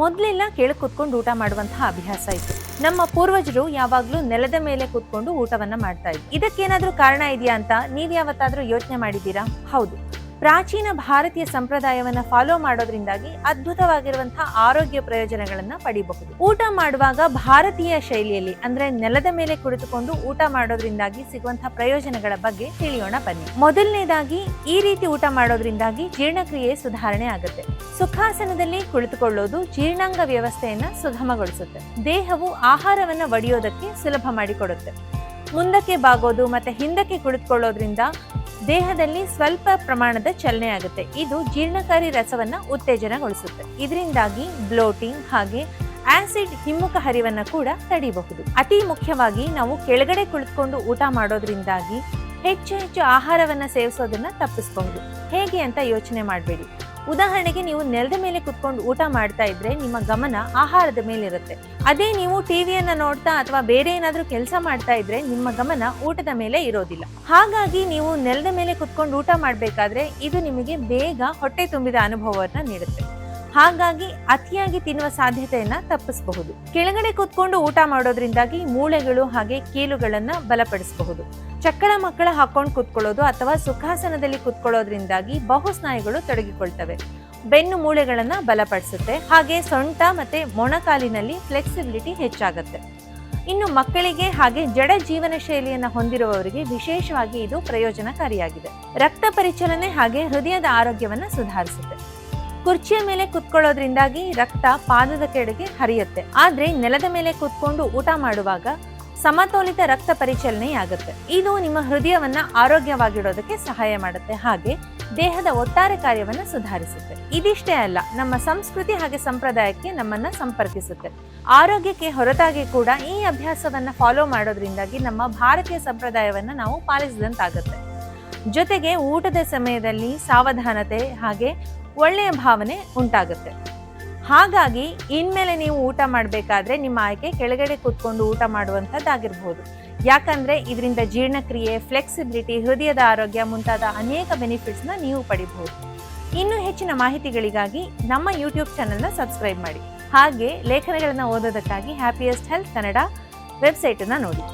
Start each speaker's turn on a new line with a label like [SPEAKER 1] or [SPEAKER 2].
[SPEAKER 1] ಮೊದಲೆಲ್ಲ ಕೆಳಗೆ ಕುತ್ಕೊಂಡು ಊಟ ಮಾಡುವಂತಹ ಅಭ್ಯಾಸ ಇತ್ತು. ನಮ್ಮ ಪೂರ್ವಜರು ಯಾವಾಗ್ಲೂ ನೆಲದ ಮೇಲೆ ಕೂತ್ಕೊಂಡು ಊಟವನ್ನ ಮಾಡ್ತಾ ಇದ್ರು. ಇದಕ್ಕೇನಾದ್ರೂ ಕಾರಣ ಇದೆಯಾ ಅಂತ ನೀವ್ ಯಾವತ್ತಾದ್ರೂ ಯೋಚನೆ ಮಾಡಿದ್ದೀರಾ? ಹೌದು. ಪ್ರಾಚೀನ ಭಾರತೀಯ ಸಂಪ್ರದಾಯವನ್ನ ಫಾಲೋ ಮಾಡೋದ್ರಿಂದಾಗಿ ಅದ್ಭುತವಾಗಿರುವಂತಹ ಆರೋಗ್ಯ ಪ್ರಯೋಜನಗಳನ್ನ ಪಡಿಬಹುದು. ಊಟ ಮಾಡುವಾಗ ಭಾರತೀಯ ಶೈಲಿಯಲ್ಲಿ ಅಂದ್ರೆ ನೆಲದ ಮೇಲೆ ಕುಳಿತುಕೊಂಡು ಊಟ ಮಾಡೋದ್ರಿಂದಾಗಿ ಸಿಗುವಂತಹ ಪ್ರಯೋಜನಗಳ ಬಗ್ಗೆ ತಿಳಿಯೋಣ ಬನ್ನಿ. ಮೊದಲನೇದಾಗಿ ಈ ರೀತಿ ಊಟ ಮಾಡೋದ್ರಿಂದಾಗಿ ಜೀರ್ಣಕ್ರಿಯೆ ಸುಧಾರಣೆ ಆಗುತ್ತೆ. ಸುಖಾಸನದಲ್ಲಿ ಕುಳಿತುಕೊಳ್ಳೋದು ಜೀರ್ಣಾಂಗ ವ್ಯವಸ್ಥೆಯನ್ನ ಸುಗಮಗೊಳಿಸುತ್ತೆ. ದೇಹವು ಆಹಾರವನ್ನ ಒಡೆಯೋದಕ್ಕೆ ಸುಲಭ ಮಾಡಿಕೊಡುತ್ತೆ. ಮುಂದಕ್ಕೆ ಬಾಗೋದು ಮತ್ತೆ ಹಿಂದಕ್ಕೆ ಕುಳಿತುಕೊಳ್ಳೋದ್ರಿಂದ ದೇಹದಲ್ಲಿ ಸ್ವಲ್ಪ ಪ್ರಮಾಣದ ಚಲನೆ ಆಗುತ್ತೆ. ಇದು ಜೀರ್ಣಕಾರಿ ರಸವನ್ನ ಉತ್ತೇಜನಗೊಳಿಸುತ್ತೆ. ಇದರಿಂದಾಗಿ ಬ್ಲೋಟಿಂಗ್ ಹಾಗೆ ಆಸಿಡ್ ಹಿಮ್ಮುಖ ಹರಿವನ್ನ ಕೂಡ ತಡೆಯಬಹುದು ಅತಿ ಮುಖ್ಯವಾಗಿ ನಾವು ಕೆಳಗಡೆ ಕುಳಿತುಕೊಂಡು ಊಟ ಮಾಡೋದ್ರಿಂದಾಗಿ ಹೆಚ್ಚು ಹೆಚ್ಚು ಆಹಾರವನ್ನ ಸೇವಿಸೋದನ್ನ ತಪ್ಪಿಸಬಹುದು. ಹೇಗೆ ಅಂತ ಯೋಚನೆ ಮಾಡಬೇಡಿ. ಉದಾಹರಣೆಗೆ ನೀವು ನೆಲದ ಮೇಲೆ ಕುತ್ಕೊಂಡು ಊಟ ಮಾಡ್ತಾ ಇದ್ರೆ ನಿಮ್ಮ ಗಮನ ಆಹಾರದ ಮೇಲಿರುತ್ತೆ. ಅದೇ ನೀವು ಟಿವಿಯನ್ನ ನೋಡ್ತಾ ಅಥವಾ ಬೇರೆ ಏನಾದ್ರೂ ಕೆಲಸ ಮಾಡ್ತಾ ಇದ್ರೆ ನಿಮ್ಮ ಗಮನ ಊಟದ ಮೇಲೆ ಇರೋದಿಲ್ಲ. ಹಾಗಾಗಿ ನೀವು ನೆಲದ ಮೇಲೆ ಕುತ್ಕೊಂಡು ಊಟ ಮಾಡ್ಬೇಕಾದ್ರೆ ಇದು ನಿಮಗೆ ಬೇಗ ಹೊಟ್ಟೆ ತುಂಬಿದ ಅನುಭವವನ್ನ ನೀಡುತ್ತೆ. ಹಾಗಾಗಿ ಅತಿಯಾಗಿ ತಿನ್ನುವ ಸಾಧ್ಯತೆಯನ್ನ ತಪ್ಪಿಸಬಹುದು. ಕೆಳಗಡೆ ಕೂತ್ಕೊಂಡು ಊಟ ಮಾಡೋದ್ರಿಂದಾಗಿ ಮೂಳೆಗಳು ಹಾಗೆ ಕೀಲುಗಳನ್ನ ಬಲಪಡಿಸಬಹುದು. ಚಕ್ಕಳ ಮಕ್ಕಳ ಹಾಕೊಂಡು ಕೂತ್ಕೊಳ್ಳೋದು ಅಥವಾ ಸುಖಾಸನದಲ್ಲಿ ಕೂತ್ಕೊಳ್ಳೋದ್ರಿಂದಾಗಿ ಬಹು ಸ್ನಾಯುಗಳು ತೊಡಗಿಕೊಳ್ತವೆ. ಬೆನ್ನು ಮೂಳೆಗಳನ್ನ ಬಲಪಡಿಸುತ್ತೆ. ಹಾಗೆ ಸೊಂಟ ಮತ್ತೆ ಮೊಣಕಾಲಿನಲ್ಲಿ ಫ್ಲೆಕ್ಸಿಬಿಲಿಟಿ ಹೆಚ್ಚಾಗುತ್ತೆ. ಇನ್ನು ಮಕ್ಕಳಿಗೆ ಹಾಗೆ ಜಡ ಜೀವನ ಶೈಲಿಯನ್ನ ಹೊಂದಿರುವವರಿಗೆ ವಿಶೇಷವಾಗಿ ಇದು ಪ್ರಯೋಜನಕಾರಿಯಾಗಿದೆ. ರಕ್ತ ಪರಿಚಲನೆ ಹಾಗೆ ಹೃದಯದ ಆರೋಗ್ಯವನ್ನ ಸುಧಾರಿಸುತ್ತೆ. ಕುರ್ಚಿಯ ಮೇಲೆ ಕುತ್ಕೊಳ್ಳೋದ್ರಿಂದಾಗಿ ರಕ್ತ ಪಾದದ ಕೆಳಗೆ ಹರಿಯುತ್ತೆ. ಆದ್ರೆ ನೆಲದ ಮೇಲೆ ಕುತ್ಕೊಂಡು ಊಟ ಮಾಡುವಾಗ ಸಮತೋಲಿತ ರಕ್ತ ಪರಿಚಲನೆಯಾಗುತ್ತೆ. ಇದು ನಿಮ್ಮ ಹೃದಯವನ್ನ ಆರೋಗ್ಯವಾಗಿಡೋದಕ್ಕೆ ಸಹಾಯ ಮಾಡುತ್ತೆ. ಹಾಗೆ ದೇಹದ ಒಟ್ಟಾರೆ ಕಾರ್ಯವನ್ನು ಸುಧಾರಿಸುತ್ತೆ. ಇದಿಷ್ಟೇ ಅಲ್ಲ, ನಮ್ಮ ಸಂಸ್ಕೃತಿ ಹಾಗೆ ಸಂಪ್ರದಾಯಕ್ಕೆ ನಮ್ಮನ್ನ ಸಂಪರ್ಕಿಸುತ್ತೆ. ಆರೋಗ್ಯಕ್ಕೆ ಹೊರತಾಗಿ ಕೂಡ ಈ ಅಭ್ಯಾಸವನ್ನ ಫಾಲೋ ಮಾಡೋದ್ರಿಂದಾಗಿ ನಮ್ಮ ಭಾರತೀಯ ಸಂಪ್ರದಾಯವನ್ನ ನಾವು ಪಾಲಿಸಿದಂತಾಗುತ್ತೆ. ಜೊತೆಗೆ ಊಟದ ಸಮಯದಲ್ಲಿ ಸಾವಧಾನತೆ ಹಾಗೆ ಒಳ್ಳೆಯ ಭಾವನೆ ಉಂಟಾಗುತ್ತೆ. ಹಾಗಾಗಿ ಇನ್ಮೇಲೆ ನೀವು ಊಟ ಮಾಡಬೇಕಾದ್ರೆ ನಿಮ್ಮ ಆಯ್ಕೆ ಕೆಳಗಡೆ ಕೂತ್ಕೊಂಡು ಊಟ ಮಾಡುವಂಥದ್ದಾಗಿರ್ಬೋದು. ಯಾಕಂದ್ರೆ ಇದರಿಂದ ಜೀರ್ಣಕ್ರಿಯೆ ಫ್ಲೆಕ್ಸಿಬಿಲಿಟಿ ಹೃದಯದ ಆರೋಗ್ಯ ಮುಂತಾದ ಅನೇಕ ಬೆನಿಫಿಟ್ಸ್ನ ನೀವು ಪಡಿಬಹುದು. ಇನ್ನೂ ಹೆಚ್ಚಿನ ಮಾಹಿತಿಗಳಿಗಾಗಿ ನಮ್ಮ ಯೂಟ್ಯೂಬ್ ಚಾನೆಲ್ನ ಸಬ್ಸ್ಕ್ರೈಬ್ ಮಾಡಿ. ಹಾಗೆ ಲೇಖನಗಳನ್ನು ಓದೋದಕ್ಕಾಗಿ ಹ್ಯಾಪಿಯೆಸ್ಟ್ ಹೆಲ್ತ್ ಕನ್ನಡ ವೆಬ್ಸೈಟನ್ನು ನೋಡಿ.